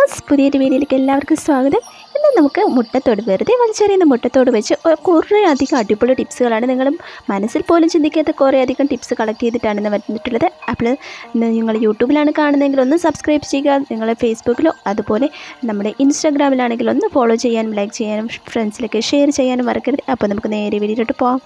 Dears പുതിയൊരു വീഡിയോയിലേക്ക് എല്ലാവർക്കും സ്വാഗതം. ഇന്ന് നമുക്ക് മുട്ടത്തോട് വെറുതെ വലിച്ചെറിയുന്ന മുട്ടത്തോട് വെച്ച് കുറേ അധികം അടിപൊളി ടിപ്സുകളാണ് നിങ്ങൾ മനസ്സിൽ പോലും ചിന്തിക്കാത്ത കുറേ അധികം ടിപ്സ് കളക്ട് ചെയ്തിട്ടാണ് ഇന്ന് വന്നിട്ടുള്ളത്. അപ്പോൾ നിങ്ങൾ യൂട്യൂബിലാണ് കാണുന്നതെങ്കിൽ ഒന്ന് സബ്സ്ക്രൈബ് ചെയ്യുക നിങ്ങൾ ഫേസ്ബുക്കിലോ അതുപോലെ നമ്മുടെ ഇൻസ്റ്റാഗ്രാമിലാണെങ്കിൽ ഒന്ന് ഫോളോ ചെയ്യാനും ലൈക്ക് ചെയ്യാനും ഫ്രണ്ട്സിലൊക്കെ ഷെയർ ചെയ്യാനും മറക്കരുത്. അപ്പോൾ നമുക്ക് നേരെ വീഡിയോയിലോട്ട് പോകാം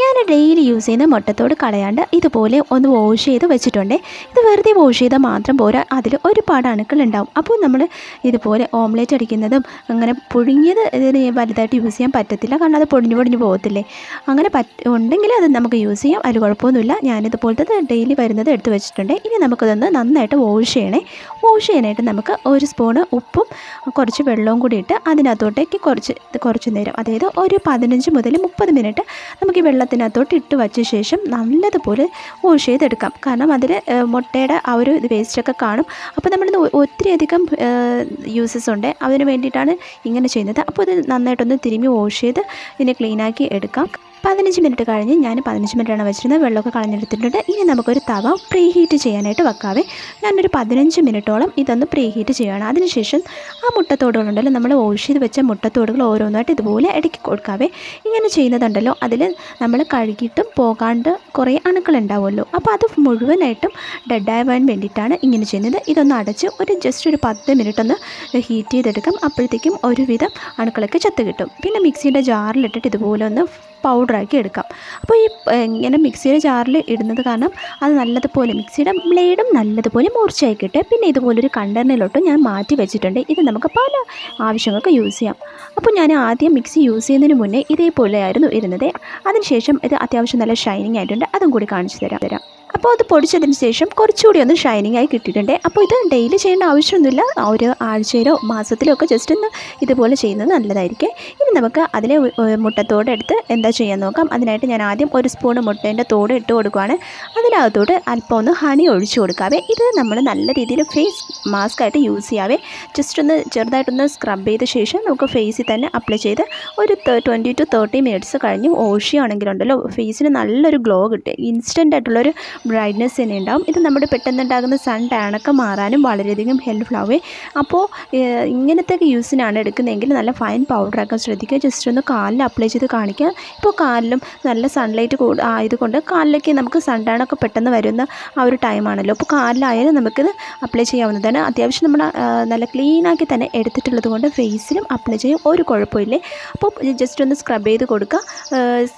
ഞാൻ ഡെയിലി യൂസ് ചെയ്യുന്ന മുട്ടത്തോട് കളയാണ്ട് ഇതുപോലെ ഒന്ന് വാഷ് ചെയ്ത് വെച്ചിട്ടുണ്ട്. ഇത് വെറുതെ വാഷ് ചെയ്താൽ മാത്രം പോരാ. അതിൽ ഒരുപാട് അണുക്കൾ ഉണ്ടാവും. അപ്പോൾ നമ്മൾ ഇതുപോലെ ഓംലേറ്റ് അടിക്കുന്നതും അങ്ങനെ പുഴുങ്ങിയത് ഇതിന് വലുതായിട്ട് യൂസ് ചെയ്യാൻ പറ്റത്തില്ല. കാരണം അത് പൊടിഞ്ഞു പൊടിഞ്ഞു പോകത്തില്ലേ. അങ്ങനെ പറ്റ ഉണ്ടെങ്കിൽ അത് നമുക്ക് യൂസ് ചെയ്യാം. അതിൽ കുഴപ്പമൊന്നുമില്ല. ഞാനിതുപോലത്തെ ഡെയിലി വരുന്നത് എടുത്ത് വെച്ചിട്ടുണ്ട്. ഇനി നമുക്കതൊന്ന് നന്നായിട്ട് വാഷ് ചെയ്യണേ. വാഷ് ചെയ്യാനായിട്ട് നമുക്ക് ഒരു സ്പൂണ് ഉപ്പും കുറച്ച് വെള്ളവും കൂടി ഇട്ട് അതിനകത്തോട്ടേക്ക് കുറച്ച് കുറച്ച് നേരം അതായത് ഒരു പതിനഞ്ച് മുതൽ മുപ്പത് മിനിറ്റ് നമുക്ക് ഈ വെള്ളത്തിനകത്തോട്ട് ഇട്ട് വച്ച ശേഷം നല്ലതുപോലെ വാഷ് ചെയ്തെടുക്കാം. കാരണം അതിൽ മുട്ടയുടെ ആ ഒരു വേസ്റ്റൊക്കെ കാണും. അപ്പോൾ നമ്മളിന്ന് ഒത്തിരി ഒത്തിരിയധികം യൂസസ് ഉണ്ട്. അതിന് വേണ്ടിയിട്ടാണ് ഇങ്ങനെ ചെയ്യുന്നത്. അപ്പോൾ ഇത് നന്നായിട്ടൊന്ന് തിരുമ്മി വാഷ് ചെയ്ത് ഇതിനെ ക്ലീനാക്കി എടുക്കാം. പതിനഞ്ച് മിനിറ്റ് കഴിഞ്ഞ് ഞാൻ പതിനഞ്ച് മിനിറ്റാണ് വെച്ചിരുന്നത്. വെള്ളമൊക്കെ കളഞ്ഞെടുത്തിട്ടുണ്ട്. ഇനി നമുക്കൊരു തവ പ്രീ ഹീറ്റ് ചെയ്യാനായിട്ട് വെക്കാവേ. ഞാനൊരു പതിനഞ്ച് മിനിറ്റോളം ഇതൊന്ന് പ്രീ ഹീറ്റ് ചെയ്യുകയാണ്. അതിനുശേഷം ആ മുട്ടത്തോടുകളുണ്ടല്ലോ നമ്മൾ വാഷ് ചെയ്ത് വെച്ച മുട്ടത്തോടുകൾ ഓരോന്നായിട്ട് ഇതുപോലെ ഇടയ്ക്ക് കൊടുക്കാവേ. ഇങ്ങനെ ചെയ്യുന്നതുണ്ടല്ലോ അതിൽ നമ്മൾ കഴുകിയിട്ടും പോകാണ്ട് കുറേ അണുക്കൾ ഉണ്ടാവുമല്ലോ. അപ്പോൾ അത് മുഴുവനായിട്ടും ഡെഡാവാൻ വേണ്ടിയിട്ടാണ് ഇങ്ങനെ ചെയ്യുന്നത്. ഇതൊന്ന് അടച്ച് ഒരു ജസ്റ്റ് ഒരു പത്ത് മിനിറ്റ് ഒന്ന് ഹീറ്റ് ചെയ്തെടുക്കാം. അപ്പോഴത്തേക്കും ഒരുവിധം അണുക്കളൊക്കെ ചത്ത് കിട്ടും. പിന്നെ മിക്സിയുടെ ജാറിലിട്ടിട്ട് ഇതുപോലെ ഒന്ന് പൗഡറാക്കി എടുക്കാം. അപ്പോൾ ഈ ഇങ്ങനെ മിക്സിയുടെ ജാറിൽ ഇടുന്നത് കാരണം അത് നല്ലതുപോലെ മിക്സിയുടെ ബ്ലേഡും നല്ലതുപോലെ മൂർച്ചയായി പിന്നെ ഇതുപോലൊരു കണ്ടെയ്നറിലോട്ട് ഞാൻ മാറ്റി വെച്ചിട്ടുണ്ട്. ഇത് നമുക്ക് പല ആവശ്യങ്ങൾക്ക് യൂസ് ചെയ്യാം. അപ്പോൾ ഞാൻ ആദ്യം മിക്സി യൂസ് ചെയ്യുന്നതിന് മുന്നേ ഇതേപോലെയായിരുന്നു ഇരുന്നത്. അതിനുശേഷം ഇത് അത്യാവശ്യം നല്ല ഷൈനിങ് ആയിട്ടുണ്ട്. അതും കൂടി കാണിച്ചു തരാം. തരാം. അപ്പോൾ അത് പൊടിച്ചതിന് ശേഷം കുറച്ചുകൂടി ഒന്ന് ഷൈനിങ് ആയി കിട്ടിയിട്ടുണ്ട്. അപ്പോൾ ഇത് ഡെയിലി ചെയ്യേണ്ട ആവശ്യമൊന്നുമില്ല. ഒരു ആഴ്ചയിലോ മാസത്തിലോ ഒക്കെ ജസ്റ്റ് ഒന്ന് ഇതുപോലെ ചെയ്യുന്നത് നല്ലതായിരിക്കും. ഇനി നമുക്ക് അതിലെ മുട്ടത്തോട് എടുത്ത് എന്താ ചെയ്യാൻ നോക്കാം. അതിനായിട്ട് ഞാൻ ആദ്യം ഒരു സ്പൂൺ മുട്ടേന്റെ തോട് ഇട്ട് കൊടുക്കുകയാണ് അതിനകത്തോട്ട് അല്പം ഒന്ന് ഹണി ഒഴിച്ചു കൊടുക്കാവേ. ഇത് നമ്മൾ നല്ല രീതിയിൽ ഫേസ് മാസ്ക് ആയിട്ട് യൂസ് ചെയ്യാവേ. ജസ്റ്റ് ഒന്ന് ചെറുതായിട്ടൊന്ന് സ്ക്രബ് ചെയ്ത ശേഷം നമുക്ക് ഫേസിൽ തന്നെ അപ്ലൈ ചെയ്ത് ഒരു ട്വന്റി ടു തേർട്ടി മിനിറ്റ്സ് കഴിഞ്ഞ് ഓഷിയാണെങ്കിലുണ്ടല്ലോ ഫേസിന് നല്ലൊരു ഗ്ലോ കിട്ടും. ഇൻസ്റ്റന്റ് ആയിട്ടുള്ളൊരു ബ്രൈറ്റ്നെസ് തന്നെ ഉണ്ടാവും. ഇത് നമ്മുടെ പെട്ടെന്നുണ്ടാകുന്ന സൺ ടാണൊക്കെ മാറാനും വളരെയധികം ഹെൽപ്ഫുൾ ആവേ അപ്പോൾ ഇങ്ങനത്തെയൊക്കെ ഇങ്ങനത്തെ യൂസിനാണ് എടുക്കുന്നതെങ്കിൽ നല്ല ഫൈൻ പൗഡറാക്കാൻ ശ്രദ്ധിക്കുക. ജസ്റ്റ് ഒന്ന് കാലിൽ അപ്ലൈ ചെയ്ത് കാണിക്കുക. ഇപ്പോൾ കാലിലും നല്ല സൺലൈറ്റ് കൂടു ആയതുകൊണ്ട് കാലിലേക്ക് നമുക്ക് സൺ ടാണൊക്കെ പെട്ടെന്ന് വരുന്ന ആ ഒരു ടൈമാണല്ലോ അപ്പോൾ കാലിലായാലും നമുക്കിത് അപ്ലൈ ചെയ്യാവുന്നതാണ്. അത്യാവശ്യം നമ്മൾ നല്ല ക്ലീനാക്കി തന്നെ എടുത്തിട്ടുള്ളത് കൊണ്ട് ഫേസിലും അപ്ലൈ ചെയ്യും. ഒരു കുഴപ്പമില്ലേ. അപ്പോൾ ജസ്റ്റ് ഒന്ന് സ്ക്രബ് ചെയ്ത് കൊടുക്കുക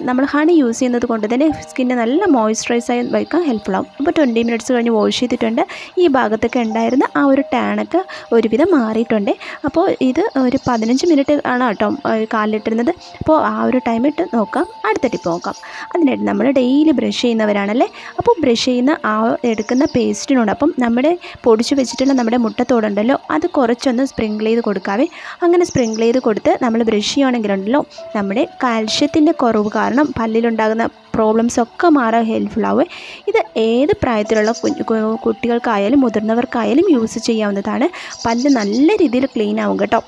നമ്മൾ ഹണി യൂസ് ചെയ്യുന്നത് കൊണ്ട് തന്നെ സ്കിന്നെ നല്ല മോയ്സ്ചറൈസ് ആയി വയ്ക്കാൻ ആവും. അപ്പോൾ ട്വന്റി മിനിറ്റ്സ് കഴിഞ്ഞ് വാഷ് ചെയ്തിട്ടുണ്ട്. ഈ ഭാഗത്തൊക്കെ ഉണ്ടായിരുന്ന ആ ഒരു ടാനൊക്കെ ഒരുവിധം മാറിയിട്ടുണ്ട്. അപ്പോൾ ഇത് ഒരു പതിനഞ്ച് മിനിറ്റ് ആണ് കേട്ടോ കാലിലിട്ടിരുന്നത്. അപ്പോൾ ആ ഒരു ടൈം ഇട്ട് നോക്കാം. അടുത്ത ടിപ്പ് നോക്കാം. അതിനായിട്ട് നമ്മൾ ഡെയിലി ബ്രഷ് ചെയ്യുന്നവരാണല്ലേ. അപ്പോൾ ബ്രഷ് ചെയ്യുന്ന ആ എടുക്കുന്ന പേസ്റ്റിനോടൊപ്പം നമ്മുടെ പൊടിച്ച് വെച്ചിട്ടുള്ള നമ്മുടെ മുട്ടത്തോടുണ്ടല്ലോ അത് കുറച്ചൊന്ന് സ്പ്രിങ്കിൾ ചെയ്ത് കൊടുക്കാവേ. അങ്ങനെ സ്പ്രിങ്കിൾ ചെയ്ത് കൊടുത്ത് നമ്മൾ ബ്രഷ് ചെയ്യുകയാണെങ്കിലുണ്ടല്ലോ നമ്മുടെ കാൽഷ്യത്തിന്റെ കുറവ് കാരണം പല്ലിലുണ്ടാകുന്ന പ്രോബ്ലംസ് ഒക്കെ മാറാൻ ഹെൽപ്ഫുൾ ആവുക ഇത് ഏത് പ്രായത്തിലുള്ള കുട്ടികൾക്കായാലും മുതിർന്നവർക്കായാലും യൂസ് ചെയ്യാവുന്നതാണ്. പല്ല് നല്ല രീതിയിൽ ക്ലീൻ ആവും കേട്ടോ.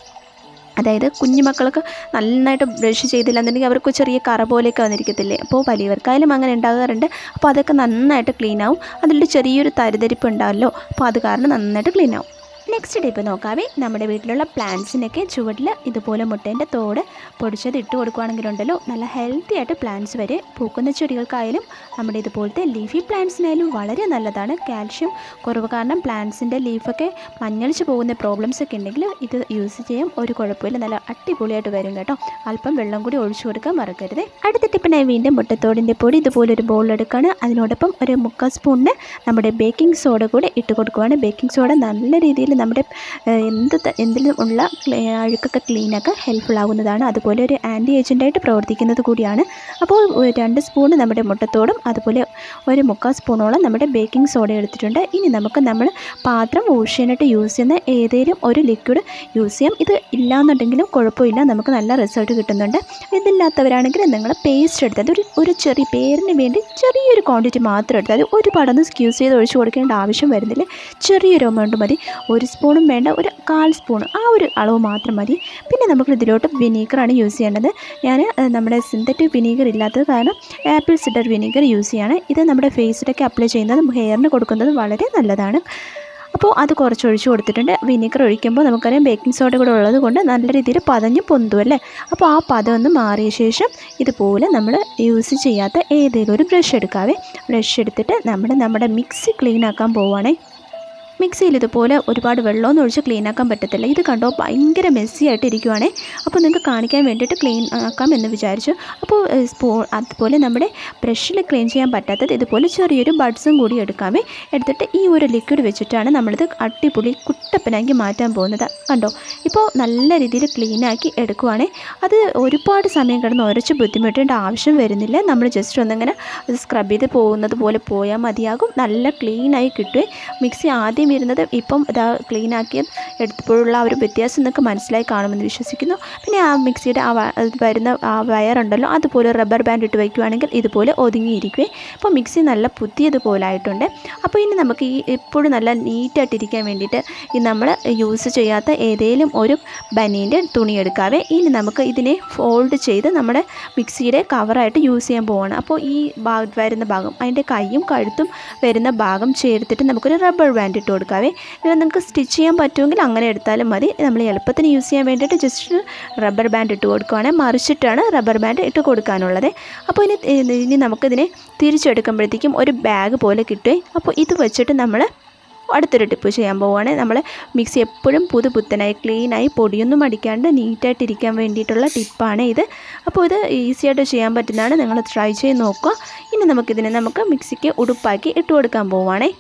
അതായത് കുഞ്ഞുമക്കൾക്ക് നന്നായിട്ട് ബ്രഷ് ചെയ്തില്ല എന്നുണ്ടെങ്കിൽ അവർക്ക് ചെറിയ കറ പോലെയൊക്കെ വന്നിരിക്കത്തില്ലേ. അപ്പോൾ വലിയവർക്കായാലും അങ്ങനെ ഉണ്ടാകാറുണ്ട്. അപ്പോൾ അതൊക്കെ നന്നായിട്ട് ക്ലീൻ ആവും. അതിൽ ചെറിയൊരു തരിതരിപ്പ് ഉണ്ടാവല്ലോ. അപ്പോൾ അത് കാരണം നന്നായിട്ട് ക്ലീൻ ആവും. നെക്സ്റ്റ് ടിപ്പ് നോക്കാവേ നമ്മുടെ വീട്ടിലുള്ള പ്ലാന്റ്സിനൊക്കെ ചുവട്ടിൽ ഇതുപോലെ മുട്ടേന്റെ തോട് പൊടിച്ചത് ഇട്ട് കൊടുക്കുകയാണെങ്കിലുണ്ടല്ലോ നല്ല ഹെൽത്തി ആയിട്ട് പ്ലാന്റ്സ് വരെ പൂക്കുന്ന ചെടികൾക്കായാലും നമ്മുടെ ഇതുപോലത്തെ ലീഫി പ്ലാന്റ്സിനായാലും വളരെ നല്ലതാണ്. കാൽഷ്യം കുറവ് കാരണം പ്ലാന്റ്സിന്റെ ലീഫൊക്കെ മഞ്ഞളിച്ച് പോകുന്ന പ്രോബ്ലംസ് ഒക്കെ ഉണ്ടെങ്കിൽ ഇത് യൂസ് ചെയ്യാം. ഒരു കുഴപ്പമില്ല നല്ല അടിപൊളിയായിട്ട് വരും കേട്ടോ. അല്പം വെള്ളം കൂടി ഒഴിച്ചു കൊടുക്കാൻ മറക്കരുത്. അടുത്ത ടിപ്പിനായി വീണ്ടും മുട്ടത്തോടിന്റെ പൊടി ഇതുപോലൊരു ബോൾ എടുക്കുകയാണ് അതിനോടൊപ്പം ഒരു മുക്കാൽ സ്പൂണിന് നമ്മുടെ ബേക്കിംഗ് സോഡ കൂടെ ഇട്ട് കൊടുക്കുകയാണ് ബേക്കിംഗ് സോഡ നല്ല രീതിയിൽ നമ്മുടെ എന്ത് എന്തിലും ഉള്ള അഴുക്കൊക്കെ ക്ലീനൊക്കെ ഹെൽപ്ഫുൾ ആകുന്നതാണ്. അതുപോലെ ഒരു ആന്റി ഏജന്റായിട്ട് പ്രവർത്തിക്കുന്നത് കൂടിയാണ്. അപ്പോൾ രണ്ട് സ്പൂൺ നമ്മുടെ മുട്ടത്തോടും അതുപോലെ ഒരു മുക്കാൽ സ്പൂണോളം നമ്മുടെ ബേക്കിംഗ് സോഡ എടുത്തിട്ടുണ്ട്. ഇനി നമുക്ക് നമ്മൾ പാത്രം വാഷ് ചെയ്യാനായിട്ട് യൂസ് ചെയ്യുന്ന ഏതെങ്കിലും ഒരു ലിക്വിഡ് യൂസ് ചെയ്യാം. ഇത് ഇല്ലാന്നുണ്ടെങ്കിലും കുഴപ്പമില്ല നമുക്ക് നല്ല റിസൾട്ട് കിട്ടുന്നുണ്ട്. ഇതില്ലാത്തവരാണെങ്കിൽ നിങ്ങൾ പേസ്റ്റ് എടുത്തത് ഒരു ഒരു ചെറിയ പേരിന് വേണ്ടി ചെറിയൊരു ക്വാണ്ടിറ്റി മാത്രം എടുത്താൽ ഒരുപാടൊന്നും സ്ക്യൂസ് ചെയ്ത് ഒഴിച്ചു കൊടുക്കേണ്ട ആവശ്യം വരുന്നില്ല. ചെറിയൊരു എമൗണ്ട് മതി. ഒരു സ്പൂണും വേണ്ട ഒരു കാൽ സ്പൂൺ ആ ഒരു അളവ് മാത്രം മതി. പിന്നെ നമുക്ക് ഇതിലോട്ട് വിനീഗറാണ് യൂസ് ചെയ്യേണ്ടത്. ഞാൻ നമ്മുടെ സിന്തറ്റിക് വിനീഗർ ഇല്ലാത്തത് കാരണം ആപ്പിൾ സിഡർ വിനീഗർ യൂസ് ചെയ്യാണ്. ഇത് നമ്മുടെ ഫേസിലൊക്കെ അപ്ലൈ ചെയ്യുന്നതും ഹെയറിന് കൊടുക്കുന്നതും വളരെ നല്ലതാണ്. അപ്പോൾ അത് കുറച്ച് ഒഴിച്ച് കൊടുത്തിട്ടുണ്ട്. വിനീഗർ ഒഴിക്കുമ്പോൾ നമുക്കറിയാം ബേക്കിംഗ് സോഡ കൂടെ ഉള്ളത് കൊണ്ട് നല്ല രീതിയിൽ പതഞ്ഞ് പൊന്തും അല്ലേ? അപ്പോൾ ആ ഒന്ന് മാറിയ ശേഷം ഇതുപോലെ നമ്മൾ യൂസ് ചെയ്യാത്ത ഏതെങ്കിലും ഒരു ബ്രഷ് എടുക്കാവേ. ബ്രഷ് എടുത്തിട്ട് നമ്മൾ നമ്മുടെ മിക്സി ക്ലീൻ ആക്കാൻ പോവുകയാണേ മിക്സിയിൽ ഇതുപോലെ ഒരുപാട് വെള്ളമൊന്നും ഒഴിച്ച് ക്ലീൻ ആക്കാൻ പറ്റത്തില്ല. ഇത് കണ്ടോ ഭയങ്കര മെസ്സി ആയിട്ട് ഇരിക്കുവാണേ അപ്പോൾ നിങ്ങൾക്ക് കാണിക്കാൻ വേണ്ടിയിട്ട് ക്ലീൻ ആക്കാം എന്ന് വിചാരിച്ചു. അപ്പോൾ സ്പൂൺ സ്പൂ അതുപോലെ നമ്മുടെ ബ്രഷിൽ ക്ലീൻ ചെയ്യാൻ പറ്റാത്തത് ഇതുപോലെ ചെറിയൊരു ബഡ്സും കൂടി എടുക്കാമേ എടുത്തിട്ട് ഈ ഒരു ലിക്വിഡ് വെച്ചിട്ടാണ് നമ്മളിത് അടിപൊളി കുട്ടപ്പനാക്കി മാറ്റാൻ പോകുന്നത്. കണ്ടോ? ഇപ്പോൾ നല്ല രീതിയിൽ ക്ലീനാക്കി എടുക്കുവാണേ. അത് ഒരുപാട് സമയം കിടന്ന് ഉരച്ച് ബുദ്ധിമുട്ടേണ്ട ആവശ്യം വരുന്നില്ല. നമ്മൾ ജസ്റ്റ് ഒന്നിങ്ങനെ സ്ക്രബ് ചെയ്ത് പോകുന്നത് പോലെ പോയാൽ മതിയാകും. നല്ല ക്ലീനായി കിട്ടുകയും മിക്സി ആദ്യം ഇരുന്നത് ഇപ്പം ഇതാ ക്ലീനാക്കി എടുത്തപ്പോഴുള്ള ആ ഒരു വ്യത്യാസം നിങ്ങൾക്ക് മനസ്സിലായി കാണുമെന്ന് വിശ്വസിക്കുന്നു. പിന്നെ ആ മിക്സിയുടെ ആ വരുന്ന ആ വയറുണ്ടല്ലോ അതുപോലെ റബ്ബർ ബാൻഡ് ഇട്ട് വയ്ക്കുവാണെങ്കിൽ ഇതുപോലെ ഒതുങ്ങിയിരിക്കുവേ. അപ്പോൾ മിക്സി നല്ല പുതിയതുപോലെ ആയിട്ടുണ്ട്. അപ്പോൾ ഇനി നമുക്ക് ഈ എപ്പോഴും നല്ല നീറ്റായിട്ടിരിക്കാൻ വേണ്ടിയിട്ട് ഈ നമ്മൾ യൂസ് ചെയ്യാത്ത ഏതെങ്കിലും ഒരു ബനീന്റെ തുണി എടുക്കാവേ. ഇനി നമുക്ക് ഇതിനെ ഫോൾഡ് ചെയ്ത് നമ്മുടെ മിക്സിയുടെ കവറായിട്ട് യൂസ് ചെയ്യാൻ പോവാണ്. അപ്പോൾ ഈ വരുന്ന ഭാഗം അതിന്റെ കൈയും കഴുത്തും വരുന്ന ഭാഗം ചേർത്തിട്ട് നമുക്കൊരു റബ്ബർ ബാൻഡ് ഇട്ട് കൊടുക്കാവേ. ഇല്ല നിങ്ങൾക്ക് സ്റ്റിച്ച് ചെയ്യാൻ പറ്റുമെങ്കിൽ അങ്ങനെ എടുത്താലും മതി. നമ്മൾ എളുപ്പത്തിന് യൂസ് ചെയ്യാൻ വേണ്ടിയിട്ട് ജസ്റ്റ് റബ്ബർ ബാൻഡ് ഇട്ട് കൊടുക്കുവാണെങ്കിൽ മറിച്ചിട്ടാണ് റബ്ബർ ബാൻഡ് ഇട്ട് കൊടുക്കാനുള്ളത്. അപ്പോൾ ഇനി ഇനി നമുക്കിതിനെ തിരിച്ചെടുക്കുമ്പോഴത്തേക്കും ഒരു ബാഗ് പോലെ കിട്ടുകയും അപ്പോൾ ഇത് വെച്ചിട്ട് നമ്മൾ അടുത്തൊരു ടിപ്പ് ചെയ്യാൻ പോവുകയാണ്. നമ്മൾ മിക്സി എപ്പോഴും പുതു പുത്തനായി ക്ലീനായി പൊടിയൊന്നും അടിക്കാണ്ട് നീറ്റായിട്ടിരിക്കാൻ വേണ്ടിയിട്ടുള്ള ടിപ്പാണ് ഇത്. അപ്പോൾ ഇത് ഈസിയായിട്ട് ചെയ്യാൻ പറ്റുന്നതാണ്. നിങ്ങൾ ട്രൈ ചെയ്ത് നോക്കുക. ഇനി നമുക്കിതിനെ നമുക്ക് മിക്സിക്ക് ഉടുപ്പാക്കി ഇട്ട് കൊടുക്കാൻ പോവുകയാണേ.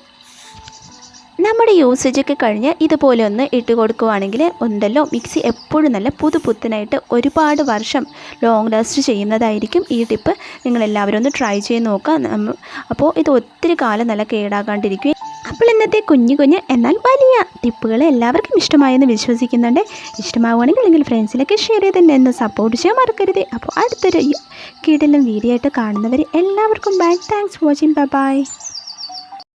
നമ്മുടെ യൂസേജൊക്കെ കഴിഞ്ഞ് ഇതുപോലെ ഒന്ന് ഇട്ട് കൊടുക്കുവാണെങ്കിൽ ഉണ്ടല്ലോ മിക്സി എപ്പോഴും നല്ല പുതുപുത്തനായിട്ട് ഒരുപാട് വർഷം ലോങ് ലാസ്റ്റ് ചെയ്യുന്നതായിരിക്കും ഈ ടിപ്പ് നിങ്ങളെല്ലാവരും ഒന്ന് ട്രൈ ചെയ്ത് നോക്കുക. അപ്പോൾ ഇത് ഒത്തിരി കാലം നല്ല കേടാകാണ്ടിരിക്കും അപ്പോൾ ഇന്നത്തെ കുഞ്ഞു കുഞ്ഞ് എന്നാൽ വലിയ ടിപ്പുകൾ എല്ലാവർക്കും ഇഷ്ടമായെന്ന് വിശ്വസിക്കുന്നുണ്ട്. ഇഷ്ടമാവുകയാണെങ്കിൽ അല്ലെങ്കിൽ ഫ്രണ്ട്സിലൊക്കെ ഷെയർ ചെയ്ത് തന്നെ ഒന്ന് സപ്പോർട്ട് ചെയ്യാൻ മറക്കരുത്. അപ്പോൾ അടുത്തൊരു കിടലും വീഡിയോ ആയിട്ട് കാണുന്നവർ എല്ലാവർക്കും bye thanks watching bye bye